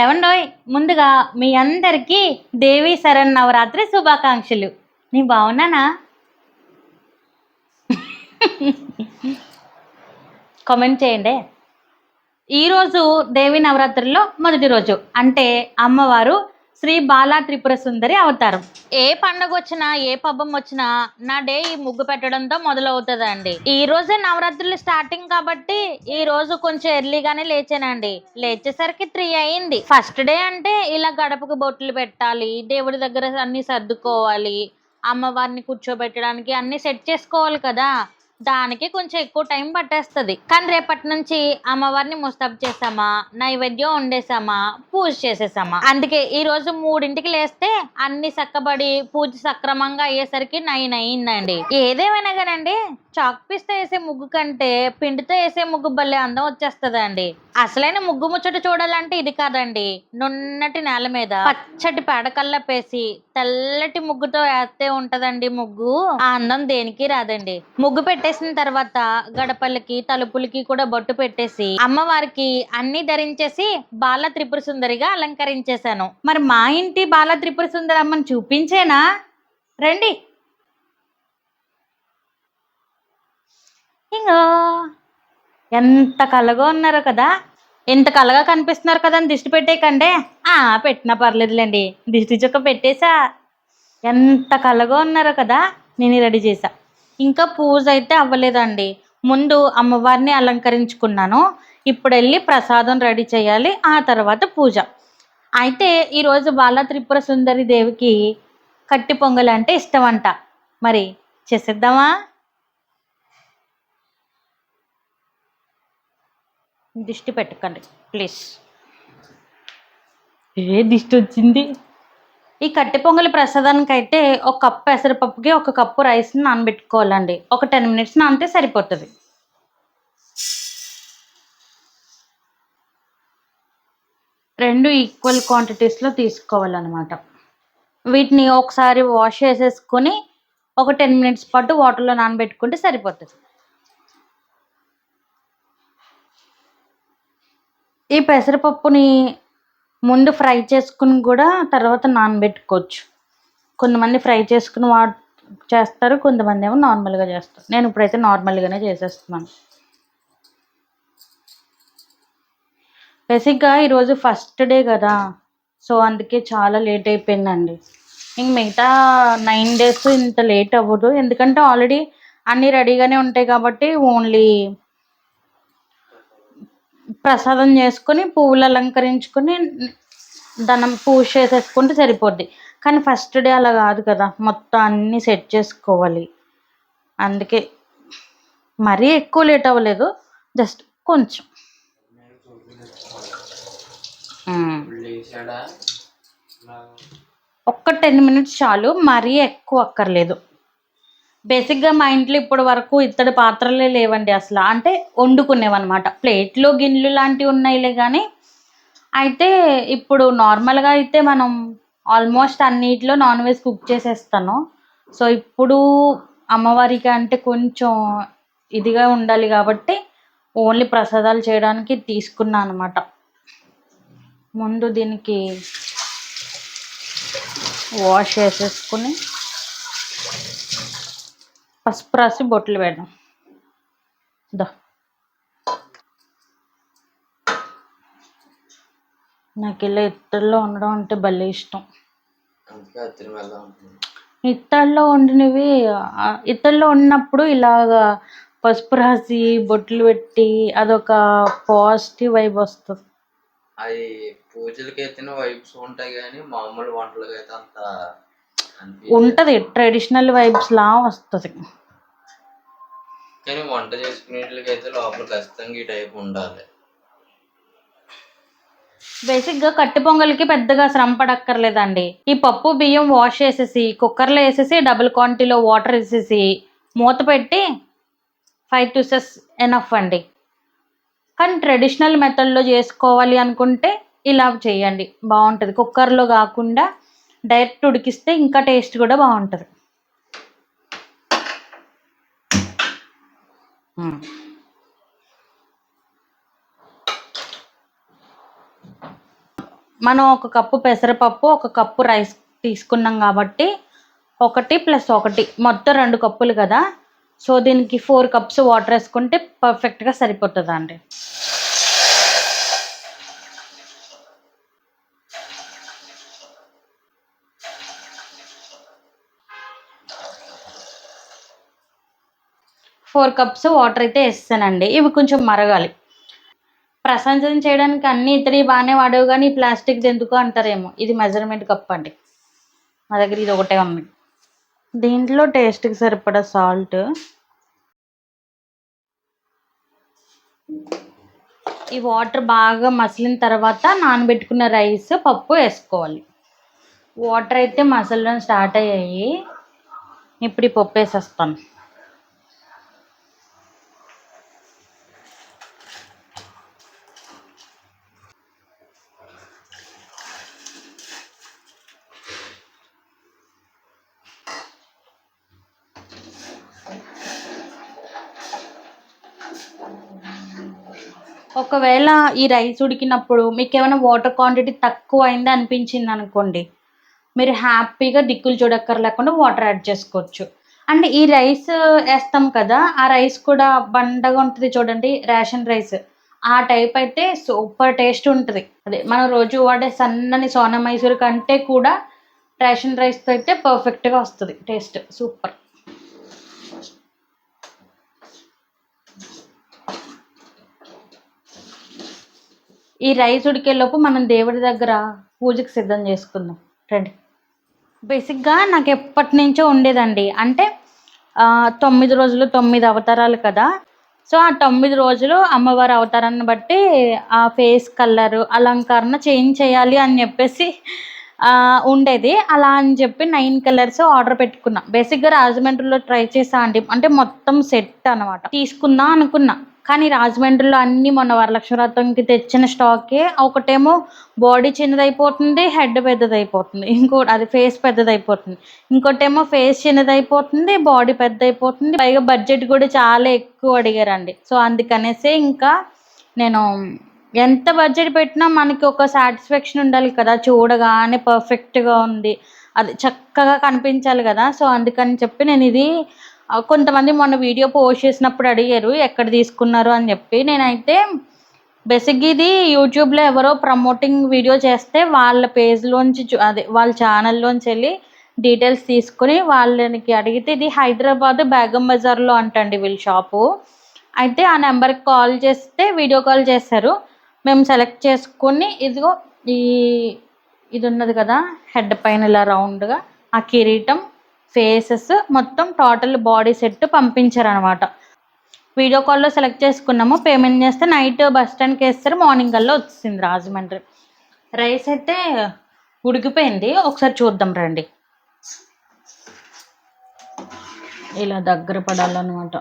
ఏమండోయ్? ముందుగా మీ అందరికీ దేవి శరణ్ నవరాత్రి శుభాకాంక్షలు. నీ బాగున్నానా? కామెంట్ చేయండి. ఈరోజు దేవి నవరాత్రుల్లో మొదటి రోజు. అంటే అమ్మవారు శ్రీ బాలా త్రిపుర సుందరి అవతారం. ఏ పండగ వచ్చినా ఏ పబ్బం వచ్చినా నా డే ఈ ముగ్గు పెట్టడంతో మొదలవుతుందండి. ఈ రోజే నవరాత్రులు స్టార్టింగ్ కాబట్టి ఈ రోజు కొంచెం ఎర్లీగానే లేచానండి. లేచేసరికి త్రీ అయింది. ఫస్ట్ డే అంటే ఇలా గడపకు బొట్లు పెట్టాలి దేవుడి దగ్గర అన్ని సర్దుకోవాలి అమ్మవారిని కూర్చోబెట్టడానికి అన్ని సెట్ చేసుకోవాలి కదా. దానికి కొంచెం ఎక్కువ టైం పట్టేస్తుంది. కానీ రేపటి నుంచి అమ్మవారిని ముస్తాబ్ చేసామా నైవేద్యం వండేసామా పూజ చేసేసామా? అందుకే ఈ రోజు మూడింటికి లేస్తే అన్ని చక్కబడి పూజ సక్రమంగా అయ్యేసరికి నైన్ అయిందండి. ఏదేమైనా కానండి చాక్ పీస్తో వేసే ముగ్గు కంటే పిండితో వేసే ముగ్గు భలే అందం వచ్చేస్తుందండి. అసలైన ముగ్గు ముచ్చట చూడాలంటే ఇది కాదండి నున్నటి నేల మీద పచ్చటి పేడకల్లపేసి తెల్లటి ముగ్గుతో వేస్తే ఉంటదండి ముగ్గు. ఆ అందం దేనికి రాదండి. ముగ్గు పెట్టేసిన తర్వాత గడపలకి తలుపులకి కూడా బొట్టు పెట్టేసి అమ్మవారికి అన్ని ధరించేసి బాల త్రిపుర సుందరిగా అలంకరించేశాను. మరి మా ఇంటి బాల త్రిపుర సుందరి అమ్మని చూపించేనా? రండి. ఇంకో ఎంత కలగా ఉన్నారో కదా. ఎంత కలగా కనిపిస్తున్నారు కదా అని దిష్టి పెట్టేయకండి. ఆ పెట్టినా పర్లేదులేండి. దిష్టి చుక్క పెట్టేసా. ఎంత కలగా ఉన్నారో కదా నేను రెడీ చేసా. ఇంకా పూజ అయితే అవ్వలేదండి. ముందు అమ్మవారిని అలంకరించుకున్నాను. ఇప్పుడు వెళ్ళి ప్రసాదం రెడీ చేయాలి ఆ తర్వాత పూజ. అయితే ఈరోజు బాల త్రిపుర సుందరి దేవికి కట్టి పొంగల్ అంటే ఇష్టం అంట మరి చేసేద్దామా? దిష్టి పెట్టకండి ప్లీజ్. ఏ దిష్టి వచ్చింది? ఈ కట్టె పొంగలి ప్రసాదానికి అయితే ఒక కప్పు పెసరపప్పుకి ఒక కప్పు రైస్ని నానబెట్టుకోవాలండి. ఒక టెన్ మినిట్స్ నానితే సరిపోతుంది. రెండు ఈక్వల్ క్వాంటిటీస్లో తీసుకోవాలన్నమాట. వీటిని ఒకసారి వాష్ చేసేసుకొని ఒక టెన్ మినిట్స్ పాటు వాటర్లో నానబెట్టుకుంటే సరిపోతుంది. ఈ పెసరపప్పుని ముందు ఫ్రై చేసుకుని కూడా తర్వాత నానబెట్టుకోవచ్చు. కొంతమంది ఫ్రై చేసుకుని వా చేస్తారు కొంతమంది ఏమో నార్మల్గా చేస్తారు. నేను ఇప్పుడైతే నార్మల్గానే చేసేస్తున్నాను. బేసిక్గా ఈరోజు ఫస్ట్ డే కదా సో అందుకే చాలా లేట్ అయిపోయిందండి. ఇంక మిగతా నైన్ డేస్ ఇంత లేట్ అవ్వదు. ఎందుకంటే ఆల్రెడీ అన్నీ రెడీగానే ఉంటాయి కాబట్టి ఓన్లీ ప్రసాదం చేసుకొని పువ్వులు అలంకరించుకొని దనం పూజ చేసేసుకుంటే సరిపోద్ది. కానీ ఫస్ట్ డే అలా కాదు కదా. మొత్తం అన్నీ సెట్ చేసుకోవాలి. అందుకే మరీ ఎక్కువ లేట్ అవ్వలేదు. జస్ట్ కొంచెం. ఒక్క టెన్ మినిట్స్ చాలు. మరీ ఎక్కువ అక్కర్లేదు. బేసిక్గా మా ఇంట్లో ఇప్పటి వరకు ఇత్తడి పాత్రలే లేవండి అసలు. అంటే వండుకునేవన్నమాట. ప్లేట్లు గిన్నెలు లాంటివి ఉన్నాయిలే కానీ అయితే ఇప్పుడు నార్మల్గా అయితే మనం ఆల్మోస్ట్ అన్నిటిలో నాన్ వెజ్ కుక్ చేసేస్తాను. సో ఇప్పుడు అమ్మవారికి అంటే కొంచెం ఇదిగా ఉండాలి కాబట్టి ఓన్లీ ప్రసాదాలు చేయడానికి తీసుకున్నాను అనమాట ముందు దీనికి వాష్ చేసేసుకుని పసుపు రాసి బొట్లు పెడదాం. దా నాకు ఇలా ఇత్తడిలో ఉండడం అంటే భలే ఇష్టం. ఇత్తడిలో వండినవి ఇత్తడిలో ఉన్నప్పుడు ఇలాగా పసుపు రాసి బొట్లు పెట్టి అదొక పాజిటివ్ వైబ్ వస్తుంది. అది పూజలకి అయితేనే వైబ్స్ ఉంటాయి కానీ మామూలు వంటలకి అయితే అంత. ఉంటుంది ట్రెడిషనల్ వైబ్స్ లా వస్తుంది. కానీ వంట చేసుకునేట్లకైతే లోపల ఖచ్చితంగా ఈ టైప్ ఉండాలి. బేసిక్గా కట్టి పొంగల్కి పెద్దగా శ్రమ పడక్కర్లేదండి. ఈ పప్పు బియ్యం వాష్ చేసేసి కుక్కర్లో వేసేసి డబుల్ క్వాంటిటీలో వాటర్ వేసేసి మూత పెట్టి ఫైవ్ టు సెస్ ఎనఫ్ అండి. కానీ ట్రెడిషనల్ మెథడ్లో చేసుకోవాలి అనుకుంటే ఇలా చేయండి. బాగుంటుంది. కుక్కర్లో కాకుండా డైరెక్ట్ ఉడికిస్తే ఇంకా టేస్ట్ కూడా బాగుంటుంది. మనం ఒక కప్పు పెసరపప్పు ఒక కప్పు రైస్ తీసుకున్నాం కాబట్టి ఒకటి ప్లస్ ఒకటి. మొత్తం రెండు కప్పులు కదా. సో దీనికి ఫోర్ కప్స్ వాటర్ వేసుకుంటే పర్ఫెక్ట్గా సరిపోతుందండి. ఫోర్ కప్స్ వాటర్ అయితే వేస్తానండి. ఇవి కొంచెం మరగాలి. ప్రశాంతం చేయడానికి అన్ని ఇతడి బాగానే వాడేవి కానీ ఈ ప్లాస్టిక్ ఎందుకు అంటారేమో. ఇది మెజర్మెంట్ కప్ అండి. మా దగ్గర ఇది ఒకటే ఉంది దీంట్లో టేస్ట్కి సరిపడా సాల్ట్ ఈ వాటర్ బాగా మసిలిన తర్వాత నానబెట్టుకున్న రైస్ పప్పు వేసుకోవాలి. వాటర్ అయితే మసలడం స్టార్ట్ అయ్యాయి. ఇప్పుడు ఈ పప్పు వేసేస్తాను. ఒకవేళ ఈ రైస్ ఉడికినప్పుడు మీకు ఏమైనా వాటర్ క్వాంటిటీ తక్కువ అయింది అనిపించింది అనుకోండి మీరు హ్యాపీగా దిక్కులు చూడక్కర్లేకుండా వాటర్ యాడ్ చేసుకోవచ్చు. అండ్ ఈ రైస్ వేస్తాం కదా ఆ రైస్ కూడా బండగా ఉంటుంది చూడండి రేషన్ రైస్. ఆ టైప్ అయితే సూపర్ టేస్ట్ ఉంటుంది. అదే మనం రోజు వాడే సన్నని సోనా మైసూర్ కంటే కూడా రేషన్ రైస్తో అయితే పర్ఫెక్ట్గా వస్తుంది టేస్ట్ సూపర్. ఈ రైస్ ఉడికేలోపు మనం దేవుడి దగ్గర పూజకి సిద్ధం చేసుకుందాం. రండి. బేసిక్గా నాకు ఎప్పటి నుంచో ఉండేదండి. అంటే తొమ్మిది రోజులు తొమ్మిది అవతారాలు కదా. సో ఆ తొమ్మిది రోజులు అమ్మవారి అవతారాన్ని బట్టి ఆ ఫేస్ కలర్ అలంకరణ చేంజ్ చేయాలి అని చెప్పేసి ఉండేది. అలా అని చెప్పి నైన్ కలర్స్ ఆర్డర్ పెట్టుకున్నా. బేసిక్గా రాజమండ్రిలో ట్రై చేసా అండి. అంటే మొత్తం సెట్ అనమాట తీసుకుందాం అనుకున్నా. కానీ రాజమండ్రిలో అన్నీ మొన్న వరలక్ష్మి వ్రతంకి తెచ్చిన స్టాకే. ఒకటేమో బాడీ చిన్నదైపోతుంది హెడ్ పెద్దదైపోతుంది. ఇంకోటి అది ఫేస్ పెద్దదైపోతుంది. ఇంకోటేమో ఫేస్ చిన్నదైపోతుంది బాడీ పెద్దదైపోతుంది. పైగా బడ్జెట్ కూడా చాలా ఎక్కువ అడిగారండి. సో అందుకనేసే ఇంకా నేను ఎంత బడ్జెట్ పెట్టినా మనకి ఒక సాటిస్ఫాక్షన్ ఉండాలి కదా. చూడగానే పర్ఫెక్ట్గా ఉంది. అది చక్కగా కనిపించాలి కదా. సో అందుకని చెప్పి నేను ఇది కొంతమంది మొన్న వీడియో పోస్ట్ చేసినప్పుడు అడిగారు ఎక్కడ తీసుకున్నారు అని చెప్పి. నేనైతే బేసిక్గా ఇది యూట్యూబ్లో ఎవరో ప్రమోటింగ్ వీడియో చేస్తే వాళ్ళ పేజ్లోంచి చూ- అదే వాళ్ళ ఛానల్లోంచి వెళ్ళి డీటెయిల్స్ తీసుకుని వాళ్ళకి అడిగితే ఇది హైదరాబాద్ బేగం బజార్లో అంటండి వీళ్ళ షాపు. అయితే ఆ నెంబర్కి కాల్ చేస్తే వీడియో కాల్ చేశారు. మేము సెలెక్ట్ చేసుకుని ఇదిగో ఈ ఇది ఉన్నది కదా హెడ్ పైన ఇలా రౌండ్గా ఆ కిరీటం ఫేసెస్ మొత్తం టోటల్ బాడీ సెట్ పంపించారనమాట వీడియో కాల్లో సెలెక్ట్ చేసుకున్నాము. పేమెంట్ చేస్తే నైట్ బస్ స్టాండ్కి వేస్తారు. మార్నింగ్ కల్లా వచ్చింది రాజమండ్రి. రైస్ అయితే ఉడికిపోయింది. ఒకసారి చూద్దాం రండి. ఇలా దగ్గర పడాలన్నమాట.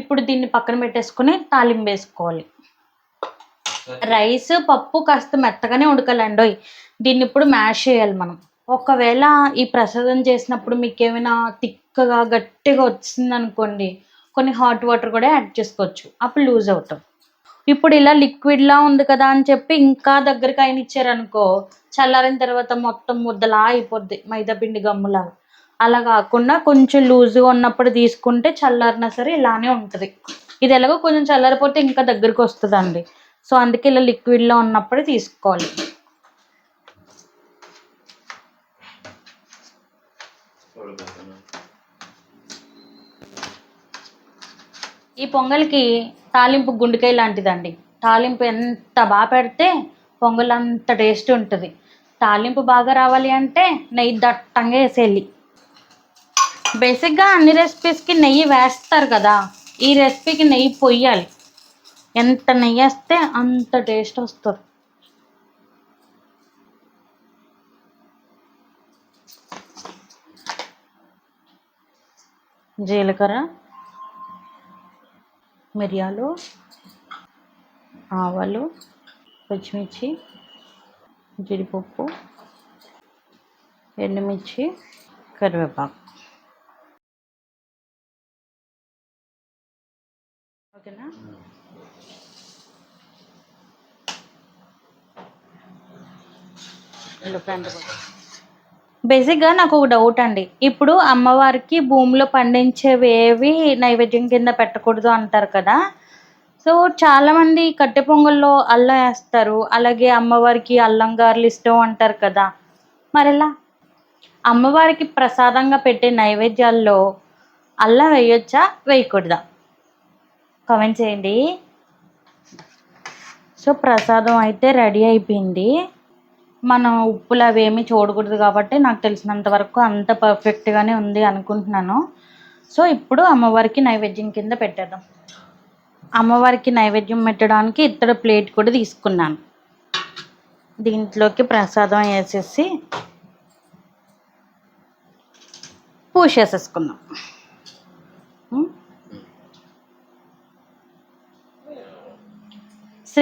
ఇప్పుడు దీన్ని పక్కన పెట్టేసుకుని తాలింపు వేసుకోవాలి. రైస్ పప్పు కాస్త మెత్తగానే ఉడకాలండోయ్ దీన్ని ఇప్పుడు మ్యాష్ చేయాలి మనం. ఒకవేళ ఈ ప్రసాదం చేసినప్పుడు మీకు ఏమైనా తిక్కగా గట్టిగా వచ్చింది అనుకోండి కొన్ని హాట్ వాటర్ కూడా యాడ్ చేసుకోవచ్చు. అప్పుడు లూజ్ అవుతాం. ఇప్పుడు ఇలా లిక్విడ్లా ఉంది కదా అని చెప్పి ఇంకా దగ్గరికి ఆయన ఇచ్చారనుకో చల్లారిన తర్వాత మొత్తం ముద్దలా అయిపోద్ది. మైదా పిండి గమ్ములాగా. అలా కాకుండా కొంచెం లూజ్గా ఉన్నప్పుడు తీసుకుంటే చల్లారినా సరే ఇలానే ఉంటుంది. ఇది ఎలాగో కొంచెం చల్లారిపోతే ఇంకా దగ్గరికి వస్తుందండి. సో అందుకే ఇలా లిక్విడ్లో ఉన్నప్పుడే తీసుకోవాలి. ఈ పొంగల్కి తాలింపు గుండెకాయ లాంటిదండి. తాలింపు ఎంత బాగా పెడితే పొంగల్ అంత టేస్ట్ ఉంటుంది. తాలింపు బాగా రావాలి అంటే నెయ్యి దట్టంగా వేసేయాలి. బేసిక్గా అన్ని రెసిపీస్కి నెయ్యి వేస్తారు కదా ఈ రెసిపీకి నెయ్యి పొయ్యాలి. ఎంత నెయ్యి వేస్తే అంత టేస్ట్ వస్తుంది. జీలకర్ర మిరియాలు ఆవాలు పచ్చిమిర్చి జీడిపప్పు ఎండుమిర్చి కరివేపాకు. ఓకేనా? బేసిక్గా నాకు ఒక డౌట్ అండి. ఇప్పుడు అమ్మవారికి భూమిలో పండించేవి ఏవి నైవేద్యం కింద పెట్టకూడదు అంటారు కదా. సో చాలామంది కట్టె పొంగల్లో అల్లం వేస్తారు. అలాగే అమ్మవారికి అల్లం గారెలు ఇష్టం అంటారు కదా. మరెలా? అమ్మవారికి ప్రసాదంగా పెట్టే నైవేద్యాల్లో అల్లం వేయొచ్చా? వేయకూడదా? కామెంట్ చేయండి. సో ప్రసాదం అయితే రెడీ అయిపోయింది. మనం ఉప్పులు అవి చూడకూడదు కాబట్టి నాకు తెలిసినంత వరకు అంత పర్ఫెక్ట్గానే ఉంది అనుకుంటున్నాను. సో ఇప్పుడు అమ్మవారికి నైవేద్యం కింద పెట్టేద్దాం. అమ్మవారికి నైవేద్యం పెట్టడానికి ఇతర ప్లేట్ కూడా తీసుకున్నాను. దీంట్లోకి ప్రసాదం వేసేసి పూసేసేసుకుందాం. ఉం?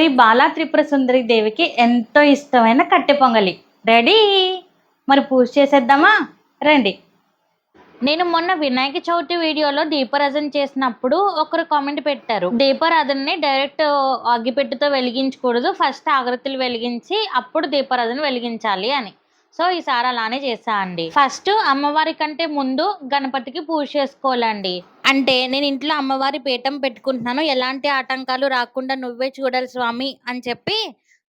శ్రీ బాలా త్రిపుర సుందరి దేవికి ఎంతో ఇష్టమైన కట్టె పొంగలి. రెడీ? మరి పూజ చేసేద్దామా? రండి. నేను మొన్న వినాయక చవితి వీడియోలో దీపారాధన చేసినప్పుడు ఒకరు కామెంట్ పెట్టారు. దీపారాధనని డైరెక్ట్ అగ్గిపెట్టుతో వెలిగించకూడదు ఫస్ట్ ఆగరత్తులు వెలిగించి అప్పుడు దీపారాధన వెలిగించాలి అని. సో ఈసారి అలానే చేసా అండి. ఫస్ట్ అమ్మవారి కంటే ముందు గణపతికి పూజ చేసుకోవాలండి. అంటే నేను ఇంట్లో అమ్మవారి పీఠం పెట్టుకుంటున్నాను. ఎలాంటి ఆటంకాలు రాకుండా నువ్వే చూడాలి స్వామి అని చెప్పి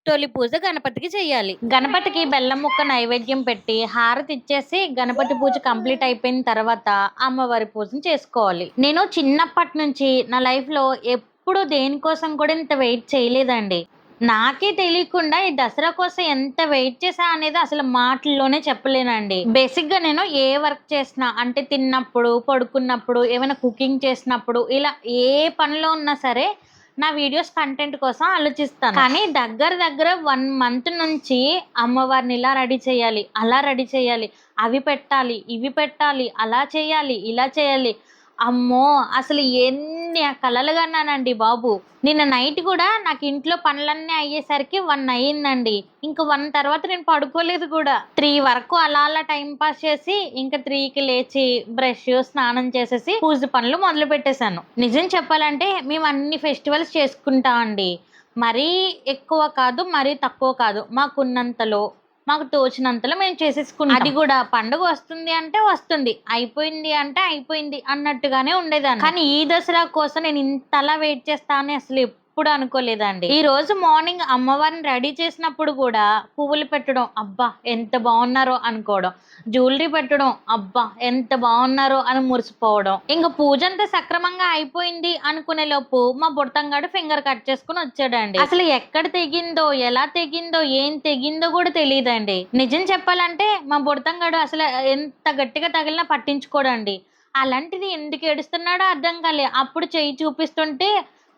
తొలి పూజ గణపతికి చేయాలి గణపతికి బెల్లం ముక్క నైవేద్యం పెట్టి హారతి ఇచ్చేసి గణపతి పూజ కంప్లీట్ అయిపోయిన తర్వాత అమ్మవారి పూజను చేసుకోవాలి. నేను చిన్నప్పటి నుంచి నా లైఫ్లో ఎప్పుడూ ఎప్పుడు దేనికోసం కూడా ఇంత వెయిట్ చేయలేదండి. నాకే తెలియకుండా ఈ దసరా కోసం ఎంత వెయిట్ చేసా అనేది అసలు మాటల్లోనే చెప్పలేనండి. బేసిక్గా నేను ఏ వర్క్ చేసినా అంటే తిన్నప్పుడు పడుకున్నప్పుడు ఏమైనా కుకింగ్ చేసినప్పుడు ఇలా ఏ పనిలో ఉన్నా సరే నా వీడియోస్ కంటెంట్ కోసం ఆలోచిస్తాను. కానీ దగ్గర దగ్గర వన్ మంత్ నుంచి అమ్మవారిని ఇలా రెడీ చేయాలి అలా రెడీ చేయాలి అవి పెట్టాలి ఇవి పెట్టాలి అలా చేయాలి ఇలా చేయాలి అమ్మో అసలు ఎన్ని కలలు కన్నానండి బాబు. నిన్న నైట్ కూడా నాకు ఇంట్లో పనులన్నీ అయ్యేసరికి వన్ అయ్యిందండి. ఇంక వన్ తర్వాత నేను పడుకోలేదు కూడా. త్రీ వరకు అలా అలా టైం పాస్ చేసి ఇంకా త్రీకి లేచి బ్రష్ స్నానం చేసేసి పూజ పనులు మొదలు పెట్టేశాను. నిజం చెప్పాలంటే మేము అన్ని ఫెస్టివల్స్ చేసుకుంటామండి. మరీ ఎక్కువ కాదు మరీ తక్కువ కాదు. మాకున్నంతలో మాకు తోచినంతలో మేము చేసేసుకున్నాం అది కూడా పండుగ వస్తుంది అంటే వస్తుంది. అయిపోయింది అంటే అయిపోయింది అన్నట్టుగానే ఉండేదాన్ని. కానీ ఈ దసరా కోసం నేను ఇంతలా వెయిట్ చేస్తానని అసలు ఎప్పుడు అనుకోలేదండి. ఈ రోజు మార్నింగ్ అమ్మవారిని రెడీ చేసినప్పుడు కూడా పువ్వులు పెట్టడం అబ్బా ఎంత బాగున్నారో అనుకోవడం. జ్యువెలరీ పెట్టడం అబ్బా ఎంత బాగున్నారో అని మురిసిపోవడం. ఇంకా పూజ అంతా సక్రమంగా అయిపోయింది అనుకునే లోపు మా బుడతంగాడు ఫింగర్ కట్ చేసుకుని వచ్చాడండి. అసలు ఎక్కడ తెగిందో ఎలా తెగిందో ఏం తెగిందో కూడా తెలియదండి నిజం చెప్పాలంటే మా బుడతంగాడు అసలు ఎంత గట్టిగా తగిలినా పట్టించుకోడండి. అలాంటిది ఎందుకు ఏడుస్తున్నాడో అర్థం కాలే. అప్పుడు చేయి చూపిస్తుంటే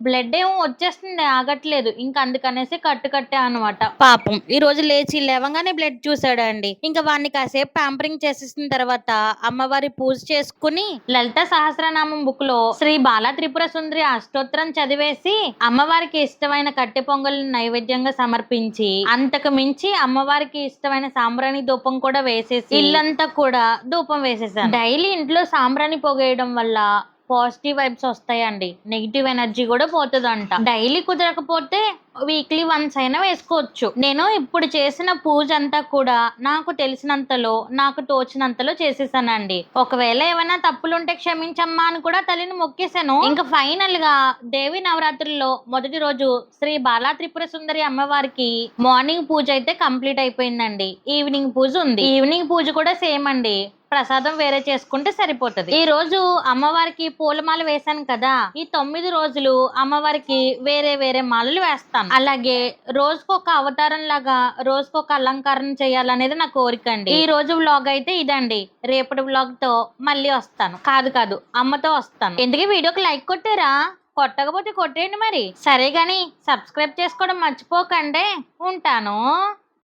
బ్లడ్ ఏమో వచ్చేస్తుంది ఆగట్లేదు. ఇంకా అందుకనేసి కట్టు కట్టే అనమాట పాపం. ఈ రోజు లేచి లేవగానే బ్లడ్ చూసాడండి ఇంకా వాడిని కాసేపు ప్యాంపరింగ్ చేసేసిన తర్వాత అమ్మవారి పూజ చేసుకుని లలిత సహస్రనామం బుక్లో శ్రీ బాలా త్రిపుర సుందరి అష్టోత్తరం చదివేసి అమ్మవారికి ఇష్టమైన కట్టె పొంగల్ని నైవేద్యంగా సమర్పించి అంతకు మించి అమ్మవారికి ఇష్టమైన సాంబ్రాణి ధూపం కూడా వేసేసి ఇల్లంతా కూడా ధూపం వేసేసాను. డైలీ ఇంట్లో సాంబ్రాణి పొగేయడం వల్ల పాజిటివ్ వైబ్స్ వస్తాయండి. నెగిటివ్ ఎనర్జీ కూడా పోతుందంట. డైలీ కుదరకపోతే వీక్లీ వన్స్ అయినా వేసుకోవచ్చు. నేను ఇప్పుడు చేసిన పూజ అంతా కూడా నాకు తెలిసినంతలో నాకు తోచినంతలో చేసేసానండి. ఒకవేళ ఏమైనా తప్పులుంటే క్షమించమ్మా అని కూడా తల్లిని మొక్కేశాను. ఇంకా ఫైనల్గా దేవి నవరాత్రుల్లో మొదటి రోజు శ్రీ బాలా త్రిపుర సుందరి అమ్మవారికి మార్నింగ్ పూజ అయితే కంప్లీట్ అయిపోయిందండి. ఈవినింగ్ పూజ ఉంది. ఈవినింగ్ పూజ కూడా సేమ్ అండి. ప్రసాదం వేరే చేసుకుంటే సరిపోతుంది. ఈ రోజు అమ్మవారికి పూలమాల వేశాను కదా. ఈ తొమ్మిది రోజులు అమ్మవారికి వేరే వేరే మాలలు వేస్తాను. Hmm. అలాగే రోజుకొక అవతారం లాగా రోజుకొక అలంకారం చేయాలనేది నా కోరిక అండి. ఈ రోజు వ్లాగ్ అయితే ఇదండి. రేపటి వ్లాగ్తో మళ్ళీ వస్తాను. కాదు కాదు అమ్మతో వస్తాను. ఎందుకు వీడియోకి లైక్ కొట్టారా? కొట్టకపోతే కొట్టేయండి మరి. సరే గాని సబ్స్క్రైబ్ చేసుకోవడం మర్చిపోకండి. ఉంటాను.